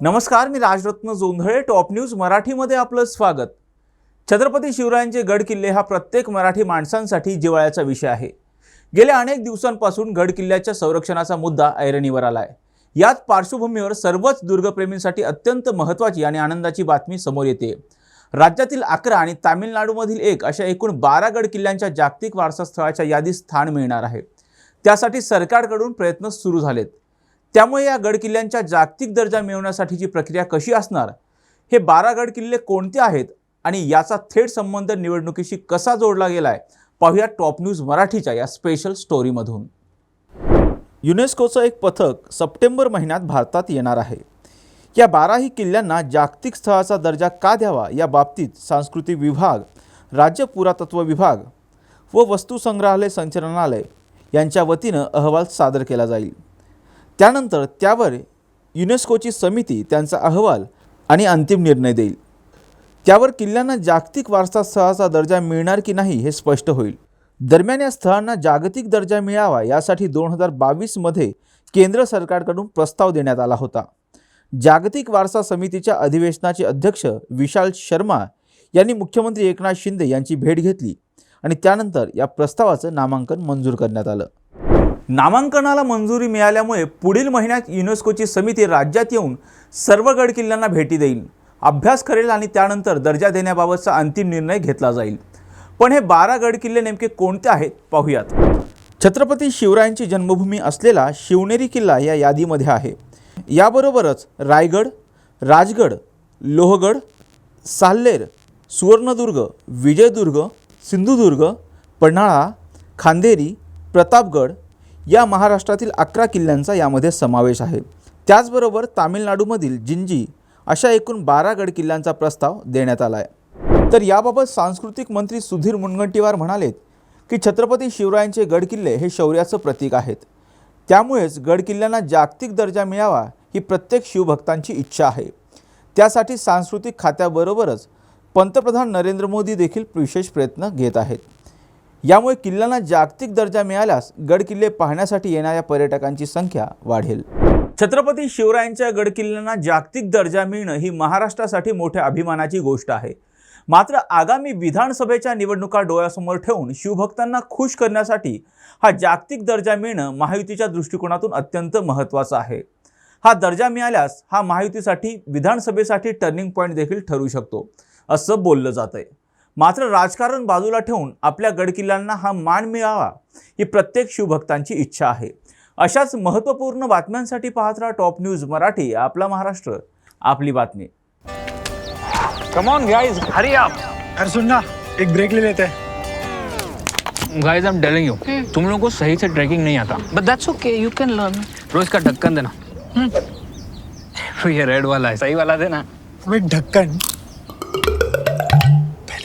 नमस्कार मी Rajratna Jondhale top news मराठीमध्ये आपलं स्वागत. छत्रपती शिवरायांचे गड किल्ले हा प्रत्येक मराठी माणसांसाठी जिव्हाळ्याचा विषय आहे. गेल्या अनेक दिवसांपासून गड किल्ल्याच्या संरक्षणाचा मुद्दा ऐरणीवर आला आहे याच पार्श्वभूमीवर सर्वच दुर्गप्रेमींसाठी अत्यंत महत्त्वाची आणि आनंदाची बातमी समोर येते. राज्यातील अकरा आणि तामिळनाडूमधील एक अशा एकूण बारा गड किल्ल्यांच्या जागतिक वारसा स्थळाच्या यादीत स्थान मिळणार आहे. त्यासाठी सरकारकडून प्रयत्न सुरू झालेत. त्यामुळे या गड किल्ल्यांच्या जागतिक दर्जा मिळवण्यासाठीची प्रक्रिया कशी असणार? हे बारा गड किल्ले कोणते आहेत? आणि याचा थेट संबंध निवडणुकीशी कसा जोडला गेला आहे पाहूया टॉप न्यूज मराठीच्या या स्पेशल स्टोरीमधून. युनेस्कोचं एक पथक सप्टेंबर महिन्यात भारतात येणार आहे. या बाराही किल्ल्यांना जागतिक स्थळाचा दर्जा का द्यावा या बाबतीत सांस्कृतिक विभाग राज्य पुरातत्व विभाग व वस्तुसंग्रहालय संचालनालय यांच्या वतीनं अहवाल सादर केला जाईल. त्यानंतर त्यावर युनेस्कोची समिती त्यांचा अहवाल आणि अंतिम निर्णय देईल. त्यावर किल्ल्यांना जागतिक वारसा स्थळाचा दर्जा मिळणार की नाही हे स्पष्ट होईल. दरम्यान या स्थळांना जागतिक दर्जा मिळावा यासाठी दोन हजार बावीसमध्ये केंद्र सरकारकडून प्रस्ताव देण्यात आला होता. जागतिक वारसा समितीच्या अधिवेशनाचे अध्यक्ष विशाल शर्मा यांनी मुख्यमंत्री एकनाथ शिंदे यांची भेट घेतली आणि त्यानंतर या प्रस्तावाचं नामांकन मंजूर करण्यात आलं. नामांकनाला मंजुरी मिळाल्यामुळे पुढील महिन्यात युनेस्कोची समिती राज्यात येऊन सर्व गड किल्ल्यांना भेटी देईल. अभ्यास करेल आणि त्यानंतर दर्जा देण्याबाबतचा अंतिम निर्णय घेतला जाईल. पण हे बारा गड किल्ले नेमके कोणते आहेत? पाहूयात. छत्रपती शिवरायांची जन्मभूमी असलेला शिवनेरी किल्ला या यादीमध्ये आहे. याबरोबरच रायगड राजगड लोहगड साल्लेर सुवर्णदुर्ग विजयदुर्ग सिंधुदुर्ग पन्हाळा खांदेरी प्रतापगड या महाराष्ट्रातील अकरा किल्ल्यांचा यामध्ये समावेश आहे. त्याचबरोबर तामिळनाडूमधील जिंजी अशा एकूण बारा गड किल्ल्यांचा प्रस्ताव देण्यात आला आहे तर याबाबत सांस्कृतिक मंत्री सुधीर मुनगंटीवार म्हणालेत की छत्रपती शिवरायांचे गड किल्ले हे शौर्याचं प्रतीक आहेत. त्यामुळेच गड किल्ल्यांना जागतिक दर्जा मिळावा ही प्रत्येक शिवभक्तांची इच्छा आहे. त्यासाठी सांस्कृतिक खात्याबरोबरच पंतप्रधान नरेंद्र मोदी देखील विशेष प्रयत्न घेत आहेत. यामुळे किल्ल्यांना जागतिक दर्जा मिळाल्यास गड किल्ले पाहण्यासाठी येणाऱ्या पर्यटकांची संख्या वाढेल. छत्रपती शिवरायांच्या गडकिल्ल्यांना जागतिक दर्जा मिळणं ही महाराष्ट्रासाठी मोठ्या अभिमानाची गोष्ट आहे. मात्र आगामी विधानसभेच्या निवडणुका डोळ्यासमोर ठेवून शिवभक्तांना खुश करण्यासाठी हा जागतिक दर्जा मिळणं महायुतीच्या दृष्टिकोनातून अत्यंत महत्त्वाचं आहे. हा दर्जा मिळाल्यास हा महायुतीसाठी विधानसभेसाठी टर्निंग पॉईंट देखील ठरू शकतो असं बोललं जात आहे मात्र राजकारण बाजूला ठेवून आपल्या गडकिल्ल्यांना हा मान मिळावा ही प्रत्येक शिवभक्तांची इच्छा आहे. अशाच महत्त्वपूर्ण बातम्यांसाठी पाहत राहा टॉप न्यूज मराठी आपला महाराष्ट्र आपली बातमी. Come on guys hurry up यार सुन ना एक ब्रेक ले लेते. हैं guys I am telling you तुम लोगों को सही से ट्रैकिंग नहीं आता. But that's okay, you can learn. रोज का ढक्कन देना. तो ये रेड वाला है सही वाला देना. ढक्कन